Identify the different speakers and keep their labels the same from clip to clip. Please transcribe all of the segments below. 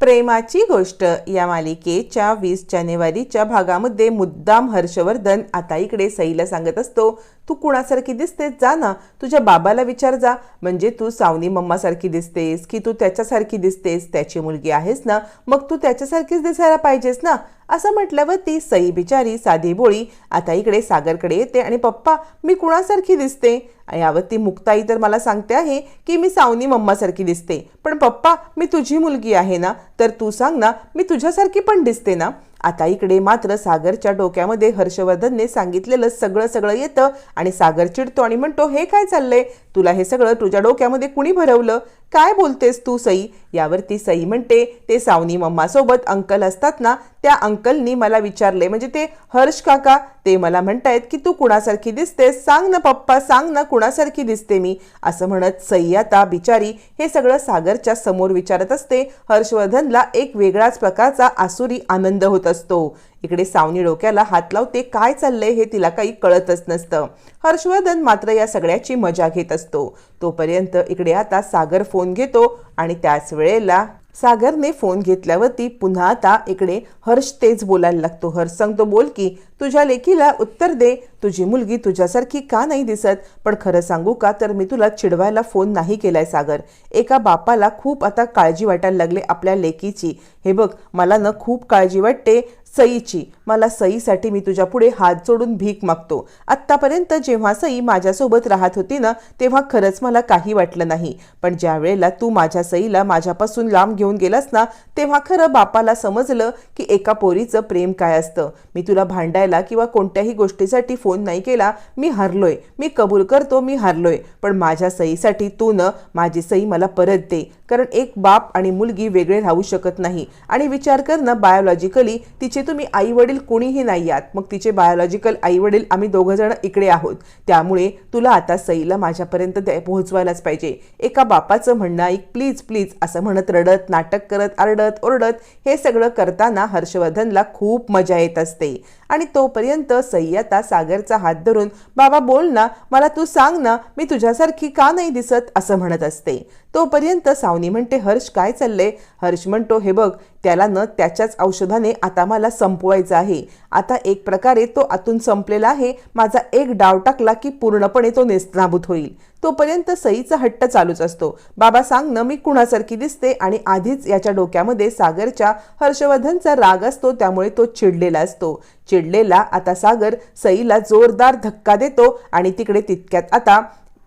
Speaker 1: प्रेमाची गोष्ट. या मालिकेच्या वीस जानेवारीच्या भागामध्ये मुद्दाम हर्षवर्धन आता इकडे सईला सांगत असतो तू कुणासारखी दिसतेस जा ना तुझ्या बाबाला विचार जा. म्हणजे तू सावनी मम्मासारखी दिसतेस की तू त्याच्यासारखी दिसतेस त्याची मुलगी आहेस ना मग तू त्याच्यासारखीच दिसायला पाहिजेस ना. असं म्हटल्यावर ती सई बिचारी साधी बोळी आता इकडे सागरकडे येते आणि पप्पा मी कुणासारखी दिसते? यावर ती मुक्ताई तर मला सांगते आहे की मी सावनी मम्मासारखी दिसते. पण पप्पा मी तुझी मुलगी आहे ना? तर तू सांग ना मी तुझ्यासारखी पण दिसते ना? आता इकडे मात्र सागरच्या डोक्यामध्ये हर्षवर्धनने सांगितलेलं सगळं सगळं येतं आणि सागर चिडतो आणि म्हणतो हे काय चाललंय? तुला हे सगळं तुझ्या डोक्यामध्ये कुणी भरवलं? काय बोलतेस तू सई? यावरती सई म्हणते ते सावनी मम्मासोबत अंकल असतात ना त्या अंकलनी मला विचारले. म्हणजे ते हर्ष काका ते मला म्हणतायत की तू कुणासारखी दिसतेस? सांग ना पप्पा सांग ना कुणासारखी दिसते मी. असं म्हणत सई आता बिचारी हे सगळं सागरच्या समोर विचारत असते. हर्षवर्धनला एक वेगळाच प्रकारचा आसुरी आनंद होत असतो. इकडे सावनी डोक्याला हात लावते काय चाललंय हे तिला काही कळतच नसतं. हर्षवर्धन मात्र या सगळ्याची मजा घेत असतो. तोपर्यंत इकडे आता सागर फोन घेतो आणि त्याच वेळेला सागरने फोन घेतल्यावरती पुन्हा आता इकडे हर्ष तेच बोलायला लागतो. हर्ष सांगतो बोल की तुझ्या लेकीला उत्तर दे. तुझी मुलगी तुझ्यासारखी का नाही दिसत? पण खरं सांगू का? तर मी तुला चिडवायला फोन नाही केलाय सागर. एका बापाला खूप आता काळजी वाटायला लागले आपल्या लेकीची. हे बघ मला ना खूप काळजी वाटते. सईची. मला सईसाठी मी तुझ्या पुढे हात जोडून भीक मागतो. आत्तापर्यंत जेव्हा सई माझ्यासोबत राहत होती ना तेव्हा खरंच मला काही वाटलं नाही. पण ज्या वेळेला तू माझ्या सईला माझ्यापासून लांब घेऊन गेलास ना तेव्हा खरं बापाला समजलं की एका पोरीचं प्रेम काय असतं. मी तुला भांडायला किंवा कोणत्याही गोष्टीसाठी फोन नाही केला मी हरलोय. मी कबूल करतो मी हरलोय. पण माझ्या सईसाठी तू न माझी सई मला परत दे. कारण एक बाप आणि मुलगी वेगळे राहू शकत नाही. आणि विचार कर ना बायोलॉजिकली तिचे तुम्ही आई वडील कोणीही नाही आहात. मग तिचे बायोलॉजिकल आई वडील आम्ही दोघं जण इकडे आहोत. त्यामुळे तुला आता सईला माझ्यापर्यंत पोहोचवायलाच पाहिजे. एका बापाचं म्हणणं ऐक प्लीज प्लीज असं म्हणत रडत नाटक करत आरडत ओरडत हे सगळं करताना हर्षवर्धनला खूप मजा येत असते. आणि तोपर्यंत सई आता सागरचा हात धरून बाबा बोल ना मला तू सांग ना मी तुझ्यासारखी का नाही दिसत? असं म्हणत असते. तोपर्यंत सावनी म्हणते हर्ष काय चाललंय? हर्ष म्हणतो हे बघ त्याला न त्याच्याच औषधाने आता मला संपवायचं आहे. आता एक प्रकारे तो आतून संपलेला आहे. माझा एक डाव टाकला की पूर्णपणे तो नेस्तनाभूत होईल. तोपर्यंत सईचा हट्ट चालूच असतो. बाबा सांग न मी कुणासारखी दिसते आणि आधीच याच्या डोक्यामध्ये सागरच्या हर्षवर्धनचा राग असतो त्यामुळे तो चिडलेला असतो. चिडलेला आता सागर सईला जोरदार धक्का देतो आणि तिकडे तितक्यात आता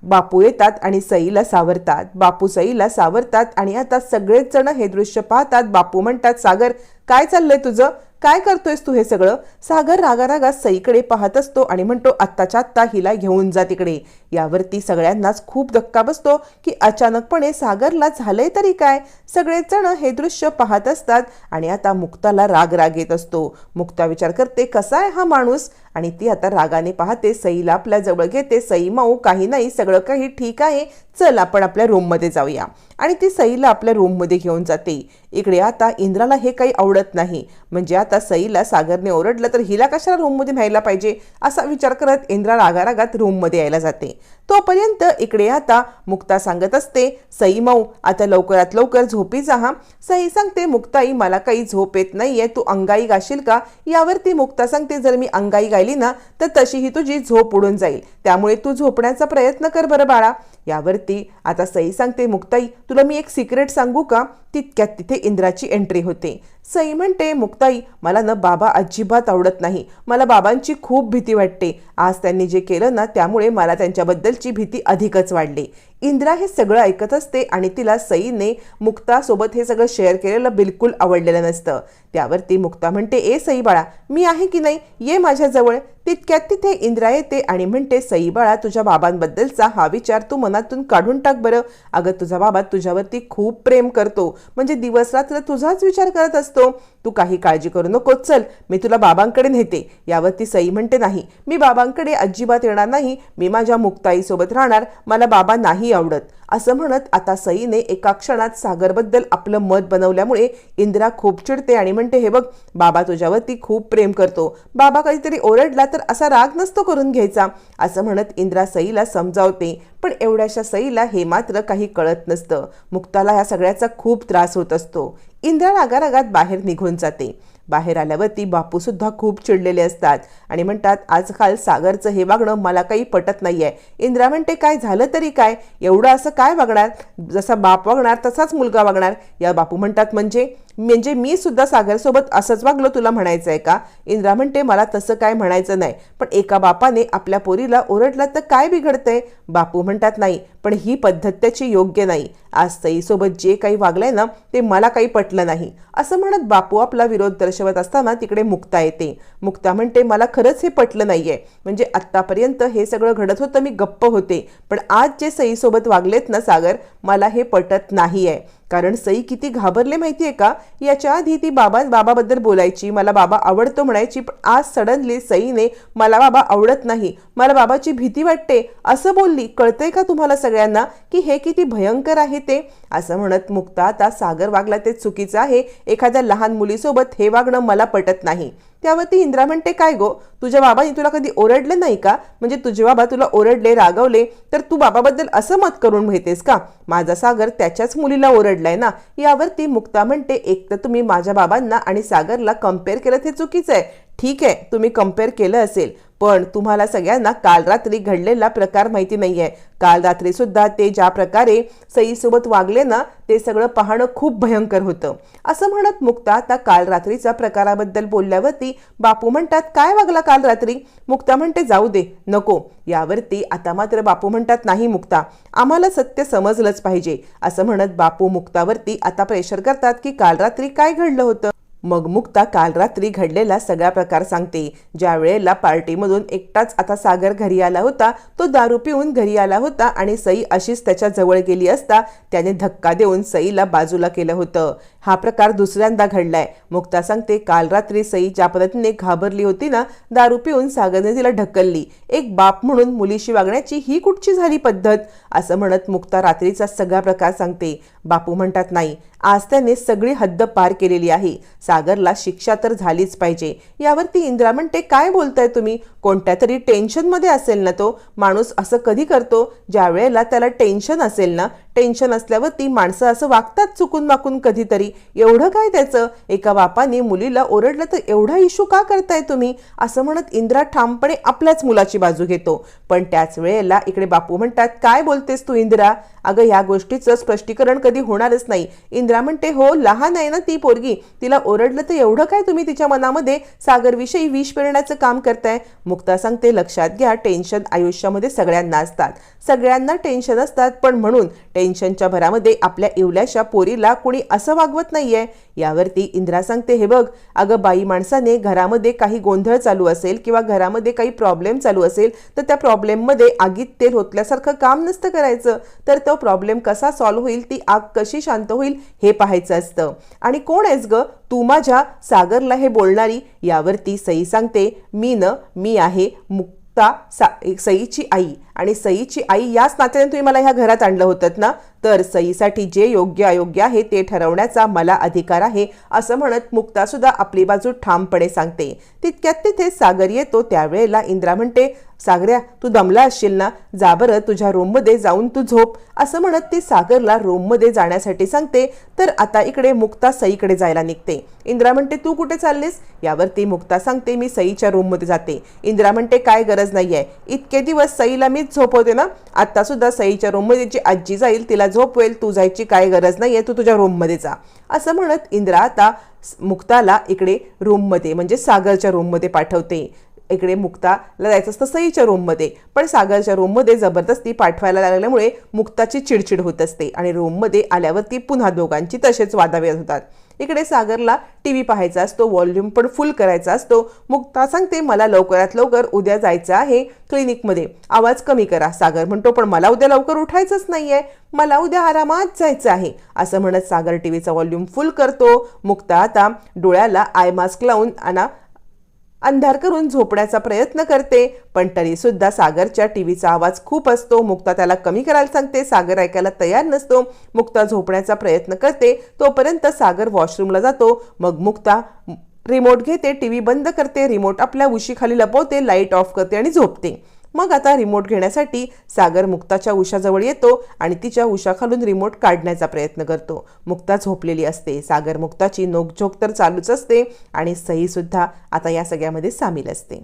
Speaker 1: बापू येतात आणि सईला सावरतात. बापू सईला सावरतात आणि आता सगळेच जण हे दृश्य पाहतात. बापू म्हणतात सागर काय चाललंय तुझं? काय करतोयस तू हे सगळं? सागर रागा रागा सईकडे पाहत असतो आणि म्हणतो आत्ताच्या आत्ता हिला घेऊन जा तिकडे. यावरती सगळ्यांनाच खूप धक्का बसतो की अचानकपणे सागरला झालंय तरी काय? सगळेच जण हे दृश्य पाहत असतात आणि आता मुक्ताला राग राग येत असतो. मुक्ता विचार करते कसा आहे हा माणूस? आणि ती आता रागाने पाहते सईला आपल्या जवळ घेते सई माऊ काही नाही सगळं काही ठीक आहे. चल आपण आपल्या रूममध्ये जाऊया. आणि ती सईला आपल्या रूममध्ये घेऊन जाते. इकडे आता इंद्राला हे काही आवडत नाही. म्हणजे आता सईला सागरने ओरडलं तर हिला कशाला रूममध्ये न्यायला पाहिजे? असा विचार करत इंद्रा रागारागात रूममध्ये यायला जाते. तोपर्यंत इकडे आता मुक्ता सांगत असते सई माऊ आता लवकरात लवकर झोपी जा हा. सई सांगते मुक्ताई मला काही झोप येत नाहीये तू अंगाई गाशील का? यावर ती मुक्ता सांगते जर मी अंगाई राहिली ना तर तशी ही तुझी झोप उडून जाईल. त्यामुळे तू झोपण्याचा प्रयत्न कर बरं बाळा. यावरती आता सई सांगते मुक्ताई तुला मी एक सिक्रेट सांगू का? तितक्यात तिथे इंद्राची एंट्री होते. सई म्हणते मुक्ताई मला ना बाबा अजिबात आवडत नाही. मला बाबांची खूप भीती वाटते. आज त्यांनी जे केलं ना त्यामुळे मला त्यांच्याबद्दलची भीती अधिकच वाढली. इंद्रा हे सगळं ऐकत असते आणि तिला सईने मुक्तासोबत हे सगळं शेअर केलेलं बिलकुल आवडलेलं नसतं. त्यावरती मुक्ता म्हणते ए सई बाळा मी आहे की नाही? ये माझ्याजवळ. तितक्यात तिथे इंद्रा येते आणि म्हणते सई बाळा तुझ्या बाबांबद्दलचा हा विचार तू मनातून काढून टाक बरं. अगं तुझा बाबा तुझ्यावरती खूप प्रेम करतो. म्हणजे दिवस रात्र तुझाच विचार करत असतो. तू काही काळजी करू नको चल. मी तुला बाबांकडे नेते. यावरती सई म्हणते नाही. मी बाबांकडे अजिबात येणार नाही. मी माझ्या मुक्ताईसोबत राहणार. मला बाबा नाही आवडत. असं म्हणत आता सईने एका क्षणात सागरबद्दल आपलं मत बनवल्यामुळे इंदिरा खूप चिडते आणि म्हणते हे बघ बाबा तुझ्यावरती खूप प्रेम करतो. बाबा काहीतरी ओरडला तर असा राग नसतो करून घ्यायचा असं म्हणत इंदिरा सईला समजावते. पण एवढ्याशा सईला हे मात्र काही कळत नसतं. मुक्ताला ह्या सगळ्याचा खूप त्रास होत असतो. इंदिरा रागारागात बाहेर निघून जाते. बाहेर आल्यावरती बापूसुद्धा खूप चिडलेले असतात. आणि म्हणतात आजकाल सागरचं हे वागणं मला काही पटत नाही आहे इंदिरा म्हणते काय झालं तरी काय? एवढं असं काय वागणार? जसा बाप वागणार तसाच मुलगा वागणार. या बापू म्हणतात म्हणजे म्हणजे मी सुद्धा सागरसोबत असंच वागलो तुला म्हणायचं आहे का? इंद्रा म्हणते मला तसं काय म्हणायचं नाही. पण एका बापाने आपल्या पोरीला ओरडलं तर काय बिघडतंय? बापू म्हणतात नाही पण ही पद्धत त्याची योग्य नाही. आज सईसोबत जे काही वागलंय ना ते मला काही पटलं नाही. असं म्हणत बापू आपला विरोध दर्शवत असताना तिकडे मुक्ता येते. मुक्ता म्हणते मला खरंच हे पटलं नाहीये. म्हणजे आत्तापर्यंत हे सगळं घडत होतं मी गप्प होते. पण आज जे सईसोबत वागलेत ना सागर मला हे पटत नाही आहे कारण सई किती घाबरले माहिती आहे का? याच्या आधी ती बाबा बाबाबद्दल बोलायची मला बाबा आवडतो म्हणायची पण आज सडनली सईने मला बाबा आवडत नाही. मला बाबाची भीती वाटते. असं बोलली कळतंय का तुम्हाला सगळ्यांना की हे किती भयंकर आहे ते? असं म्हणत मुक्ता आता सागर वागला ते चुकीचं आहे. एखाद्या लहान मुलीसोबत हे वागणं मला पटत नाही. त्यावरती इंद्रा म्हणते काय गो? तुझ्या बाबांनी तुला कधी ओरडले नाही का? म्हणजे तुझे बाबा तुला ओरडले रागवले तर तू बाबाबद्दल असं मत करून घेतेस का? माझा सागर त्याच्याच मुलीला ओरडलाय ना? यावरती मुक्ता म्हणते एक तर तुम्ही माझ्या बाबांना आणि सागरला कंपेअर केलं ते चुकीचं आहे. ठीक आहे तुम्ही कंपेअर केलं असेल पण तुम्हाला सगळ्यांना काल रात्री घडलेला प्रकार माहिती नाही आहे काल रात्री सुद्धा ते ज्या प्रकारे सईसोबत वागले ना ते सगळं पाहणं खूप भयंकर होतं. असं म्हणत मुक्ता आता काल रात्रीच्या प्रकाराबद्दल बोलल्यावरती बापू म्हणतात काय वागला काल रात्री? मुक्ता म्हणते जाऊ दे नको. यावरती आता मात्र बापू म्हणतात नाही मुक्ता. आम्हाला सत्य समजलंच पाहिजे. असं म्हणत बापू मुक्तावरती आता प्रेशर करतात की काल रात्री काय घडलं होतं? मग मुक्ता काल रात्री घडलेला सगळा प्रकार सांगते. ज्या वेळेला पार्टीमधून एकटाच आता सागर घरी आला होता तो दारू पिऊन घरी आला होता आणि सई अशीच त्याच्याजवळ गेली असता त्याने धक्का देऊन सईला बाजूला केलं होतं. हा प्रकार दुसऱ्यांदा घडलाय. मुक्ता सांगते काल रात्री सई ज्या पद्धतीने घाबरली होती ना दारू पिऊन सागरने तिला ढकलली. एक बाप म्हणून मुलीशी वागण्याची ही कुठची झाली पद्धत? असं म्हणत मुक्ता रात्रीचा सगळा प्रकार सांगते. बापू म्हणतात नाही आज त्याने सगळी हद्द पार केलेली आहे. सागरला शिक्षा तर झालीच पाहिजे. यावरती इंदिरा म्हणते काय बोलताय तुम्ही? कोणत्या तरी टेन्शनमध्ये असेल ना तो. माणूस असं कधी करतो? ज्या वेळेला त्याला टेन्शन असेल ना टेन्शन असल्यावर ती माणसं असं वागतात चुकून वाकून कधीतरी. एवढं काय त्याचं? एका बापाने मुलीला ओरडलं तर एवढा इशू का करताय तुम्ही? असं म्हणत इंद्रा ठामपणे आपल्याच मुलाची बाजू घेतो. पण त्याच वेळेला इकडे बापू म्हणतात काय बोलतेस तू इंदिरा? अगं या गोष्टीचं स्पष्टीकरण कधी होणारच नाही. इंदिरा म्हणते हो लहान आहे ना ती पोरगी. तिला ओरडलं तर एवढं काय तुम्ही तिच्या मनामध्ये सागरविषयी विष पेरण्याचं काम करताय? मुक्ता सांगते लक्षात घ्या टेन्शन आयुष्यामध्ये सगळ्यांना असतात. सगळ्यांना टेन्शन असतात पण म्हणून टेन्शनच्या भरामध्ये आपल्या इवल्याशा पोरीला कुणी असं वागवत नाहीये? यावरती इंद्रा सांगते हे बघ अगं बाई माणसाने घरामध्ये काही गोंधळ चालू असेल किंवा घरामध्ये काही प्रॉब्लेम चालू असेल तर त्या प्रॉब्लेममध्ये आगीत तेल होतल्यासारखं काम नसतं करायचं. तर तो प्रॉब्लेम कसा सॉल्व्ह होईल ती आग कशी शांत होईल हे पाहायचं असतं. आणि कोण आहेस ग? तू माझ्या सागरला हे बोलणारी? यावरती सई सांगते मी न मी आहे मुक्ता सा सईची आई. आणि सईची आई याच नात्याने तुम्ही मला ह्या घरात आणलं होतं ना? तर सईसाठी जे योग्य अयोग्य आहे ते ठरवण्याचा मला अधिकार आहे असं म्हणत मुक्तासुद्धा आपली बाजू ठामपणे सांगते. तितक्यात तिथे सागर येतो त्यावेळेला इंद्रा म्हणते सागऱ्या तू दमला असशील ना? जा बरं तुझ्या रूममध्ये जाऊन तू झोप असं म्हणत ती सागरला रूममध्ये जाण्यासाठी सांगते. तर आता इकडे मुक्ता सईकडे जायला निघते. इंद्रा म्हणते तू कुठे चाललीस? यावरती मुक्ता सांगते मी सईच्या रूममध्ये जाते. इंद्रा म्हणते काय गरज नाही आहे इतके दिवस सईला मीच झोपवते ना आता सुद्धा सईच्या रूममध्ये जी आजी जाईल तिला झोपवेल तू जायची काय गरज नाहीये तू तुझ्या रूममध्ये जा. असं म्हणत इंद्रा आता मुक्ताला इकडे रूममध्ये म्हणजे सागरच्या रूममध्ये पाठवते. इकडे मुक्ताला जायचं असतं सईच्या रूममध्ये पण सागरच्या रूममध्ये जबरदस्ती पाठवायला लागल्यामुळे मुक्ताची चिडचिड होत असते आणि रूममध्ये आल्यावरती पुन्हा दोघांची तसेच वादावेद होतात. इकडे सागरला टी व्ही पाहायचा असतो व्हॉल्यूम पण फुल करायचा असतो. मुक्ता सांगते मला लवकरात लवकर उद्या जायचं आहे क्लिनिकमध्ये आवाज कमी करा. सागर म्हणतो पण मला उद्या लवकर उठायचंच नाही आहे मला उद्या आरामात जायचं आहे. असं म्हणत सागर टी व्हीचा व्हॉल्यूम फुल करतो. मुक्ता आता डोळ्याला आय मास्क लावून आणा अंधार करून झोपण्याचा प्रयत्न करते पण तरी सुद्धा सागरच्या टीव्हीचा आवाज खूप असतो. मुक्ता त्याला कमी करायला सांगते. सागर ऐकायला तयार नसतो. मुक्ता झोपण्याचा प्रयत्न करते. तोपर्यंत सागर वॉशरूमला जातो. मग मुक्ता रिमोट घेते टीव्ही बंद करते रिमोट आपल्या उशीखाली लपवते लाइट ऑफ करते आणि झोपते. मग आता रिमोट घेण्यासाठी सागर मुक्ताच्या उशाजवळ येतो आणि तिच्या उशाखालून रिमोट काढण्याचा प्रयत्न करतो. मुक्ता झोपलेली असते. सागर मुक्ताची नोकझोक तर चालूच असते आणि सई सुद्धा आता या सगळ्यामध्ये सामील असते.